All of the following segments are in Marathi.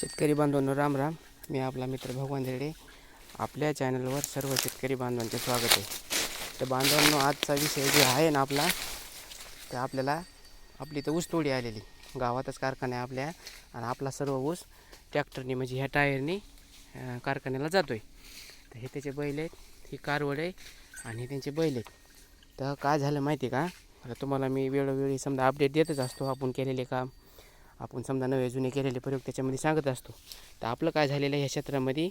शेतकरी बांधवांनो राम राम. मी आपला मित्र भगवान रेडे आपल्या चॅनलवर सर्व शेतकरी बांधवांचे स्वागत आहे. तर बांधवांनो आजचा विषय जे आहे ना आपला तर आपल्याला आपली तर ऊस तोडी आलेली. गावातच कारखाना आहे आपल्या. आणि आपला सर्व ऊस ट्रॅक्टरनी म्हणजे ह्या टायरनी कारखान्याला जातो आहे तर हे त्याचे बैल आहेत ही कारवड आहे आणि हे त्यांचे बैल आहेत. तर काय झालं माहिती आहे का तुम्हाला मी वेळोवेळी समजा अपडेट देतच असतो. आपण केलेले काम आपण समजा नवे जुने केलेले प्रयोग त्याच्यामध्ये सांगत असतो. तर आपलं काय झालेलं आहे ह्या क्षेत्रामध्ये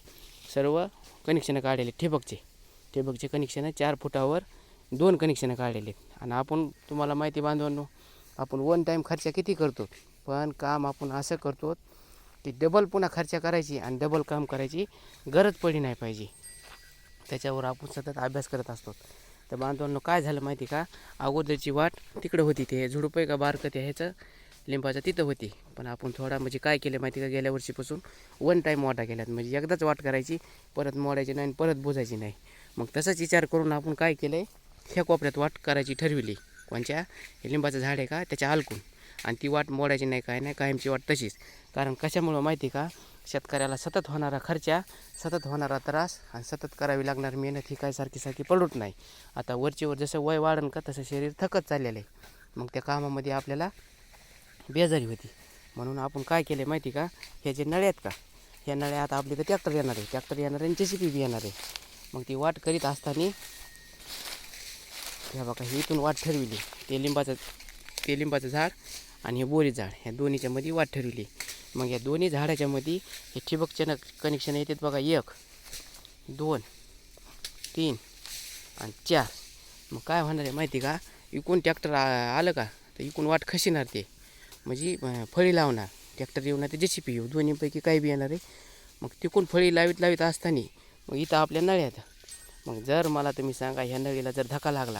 सर्व कनेक्शनं काढलेले ठिबकचे. ठिबकचे कनेक्शनं चार फुटावर दोन कनेक्शनं काढलेले आहेत. आणि आपण तुम्हाला माहिती बांधवांनो आपण वन टाईम खर्च किती करतो? पण काम आपण असं करतो की डबल पुन्हा खर्च करायची आणि डबल काम करायची गरज पडली नाही पाहिजे. त्याच्यावर आपण सतत अभ्यास करत असतो. तर बांधवांनो काय झालं माहिती का? अगोदरची वाट तिकडं होती ते. झुडपं आहे का बारकं ते? ह्याचं लिंबाचं तिथं होती. पण आपण थोडा म्हणजे काय केलं माहिती का? गेल्या वर्षीपासून वन टाईम वाटा केल्यात. म्हणजे एकदाच वाट करायची परत मोडायची नाही आणि परत बुजायची नाही. मग तसाच विचार करून आपण काय केलं आहे ह्या कोपऱ्यात वाट करायची ठरविली. कोणच्या? हे लिंबाचं झाड आहे का? त्याच्या हलकून. आणि ती वाट मोडायची नाही काय नाही कायमची वाट तशीच. कारण कशामुळं माहिती का? शेतकऱ्याला सतत होणारा खर्चा सतत होणारा त्रास आणि सतत करावी लागणार मेहनत ही काय सारखी सारखी पडत नाही. आता वरचीवर जसं वय वाढन का तसं शरीर थकत चाललेलं आहे. मग त्या कामामध्ये आपल्याला बेजारी होती. म्हणून आपण काय केलं आहे माहिती का? हे जे नळ्या आहेत का? ह्या नळ्या आता आपली तर ट्रॅक्टर येणार आहे. ट्रॅक्टर येणार आहे आणि जेसीपी बी येणार आहे. मग ती वाट करीत असताना ह्या बघा ही इथून वाट ठरविली. ते लिंबाचं ते लिंबाचं झाड आणि हे बोरी झाड. ह्या दोन्हीच्या मध्ये वाट ठरविली. मग या दोन्ही झाडाच्या मध्ये हे ठिबकचे कनेक्शन येतात बघा एक दोन तीन आणि चार. मग काय होणार आहे माहिती का? इकून ट्रॅक्टर आलं का? तर इकून वाट खशिणार ते. म्हणजे फळी लावणार. ट्रॅक्टर येऊ ते जे सी पी येऊ. दोन्हीपैकी काही बी येणार आहे. मग तिकून फळी लावीत लावीत असताना मग इथं आपल्या नळ्यात मग जर मला तुम्ही सांगा ह्या नळीला जर धक्का लागला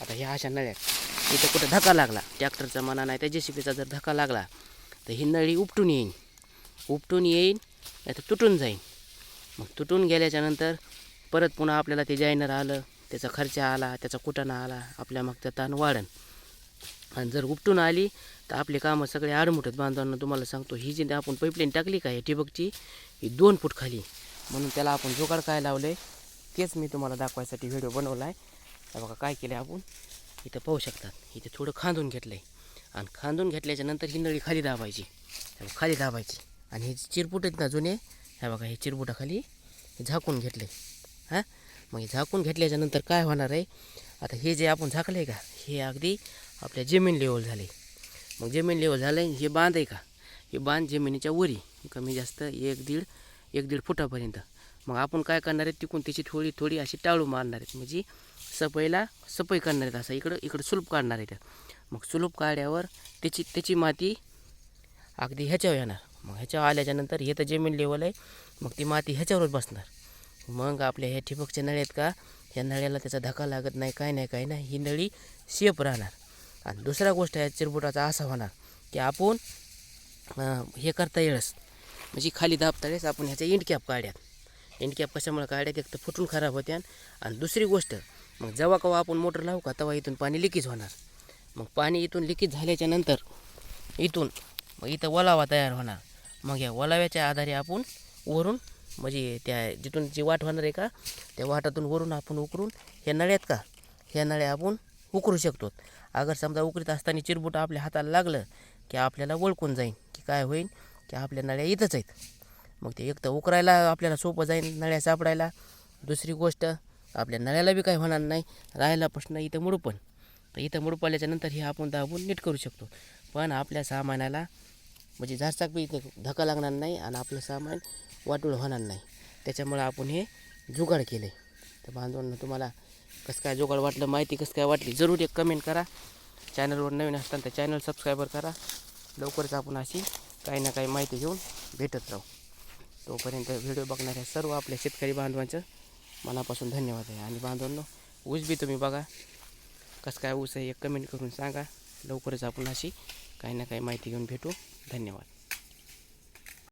आता ह्या अशा नळ्यात इथं कुठं धक्का लागला ट्रॅक्टरचा म्हणा नाही तर पीचा जर धक्का लागला तर ही नळी उपटून येईन. उपटून येईन नाही तर तुटून जाईन. मग तुटून गेल्याच्यानंतर परत पुन्हा आपल्याला ते जायनर आलं त्याचा खर्च आला त्याचा कुटाणा आला आपल्या मागचा ताण वाढन. आणि जर उपटून आली तर आपले कामं सगळे आडमुठत बांधवांना तुम्हाला सांगतो ही जी आपण पाईपलाईन टाकली का हे ठिबकची ही दोन फूट खाली. म्हणून त्याला आपण जोगाड काय लावलं आहे तेच मी तुम्हाला दाखवायसाठी व्हिडिओ बनवला आहे बघा काय केलं आपण. इथं पाहू शकतात इथे थोडं खांदून घेतलं आहे आणि खांदून घेतल्याच्या नंतर ही नळी खाली दाबायची. खाली दाबायची. आणि हे चिरपुट आहेत ना जुने ह्या बघा हे चिरपुटाखाली हे झाकून घेतले हां? मग हे झाकून घेतल्याच्यानंतर काय होणार आहे? आता हे जे आपण झाकलं आहे का हे अगदी आपल्या जमीन लेवल झाले. मग जमीन लेवल झालं आहे हे बांध आहे का? हे बांध जमिनीच्या वरी कमी जास्त एक दीड एक दीड फुटापर्यंत. मग आपण काय करणार आहे? तिकून त्याची थोडी थोडी अशी टाळू मारणार आहेत. म्हणजे सफाईला सफाई करणार आहेत असं. इकडं इकडं सुलभ काढणार आहेत. मग सुलभ काढल्यावर त्याची त्याची माती अगदी ह्याच्यावर येणार. मग ह्याच्यावर आल्याच्यानंतर हे तर जमीन लेवल आहे. मग ती माती ह्याच्यावरच बसणार. मग आपल्या ह्या ठिबकच्या नळ्या आहेत का? ह्या नळ्याला त्याचा धक्का लागत नाही काय नाही काय नाही. ही नळी सेफ राहणार. आणि दुसरा गोष्ट आहे चिरबुटाचा असा होणार की आपण हे करता येळस म्हणजे खाली दाबताळेस आपण ह्याच्या इंडकॅप काढ्यात. इंडकॅप कशामुळे काढ्यात? एक तर फुटून खराब होत्या आणि दुसरी गोष्ट मग जेव्हा केव्हा आपण मोटर लावू का तेव्हा इथून पाणी लिकेज होणार. मग पाणी इथून लिकेज झाल्याच्यानंतर इथून मग इथं ओलावा तयार होणार. मग या ओलाव्याच्या आधारे आपण वरून म्हणजे त्या जिथून जी वाट होणार आहे का त्या वाटातून वरून आपण उकरून ह्या नळ्यात का ह्या नळ्या आपण उकरू शकतो. अगर समजा उकरीत असताना चिरबुट आपल्या हाताला लागलं की आपल्याला ओळखून जाईन की काय होईल की आपल्या नळ्या इथंच आहेत. मग ते एक तर उकरायला आपल्याला सोपं जाईल नळ्या सापडायला. दुसरी गोष्ट आपल्या नळ्याला बी काही होणार नाही राहायला प्रश्न इथं मुडपण. तर इथं मुडपल्याच्या नंतर हे आपण दाबून नीट करू शकतो. पण आपल्या सामानाला म्हणजे जास्त बी इथं धक्का लागणार नाही आणि आपलं सामान वाटूळ होणार नाही. त्याच्यामुळं आपण हे जुगाड केले तर बांधवांना तुम्हाला कसं काय जोगाड वाटलं माहिती कसं काय वाटली जरूर एक कमेंट करा. चॅनलवर नवीन असताना तर चॅनल सबस्क्रायबर करा. लवकरच आपण अशी काही ना काही माहिती घेऊन भेटत राहू. तोपर्यंत व्हिडिओ बघणाऱ्या सर्व आपल्या शेतकरी बांधवांचं मनापासून धन्यवाद आहे. आणि बांधवांनो ऊस बी तुम्ही बघा. कसं काय ऊस आहे एक कमेंट करून सांगा. लवकरच आपण अशी काही ना काही माहिती घेऊन भेटू. धन्यवाद.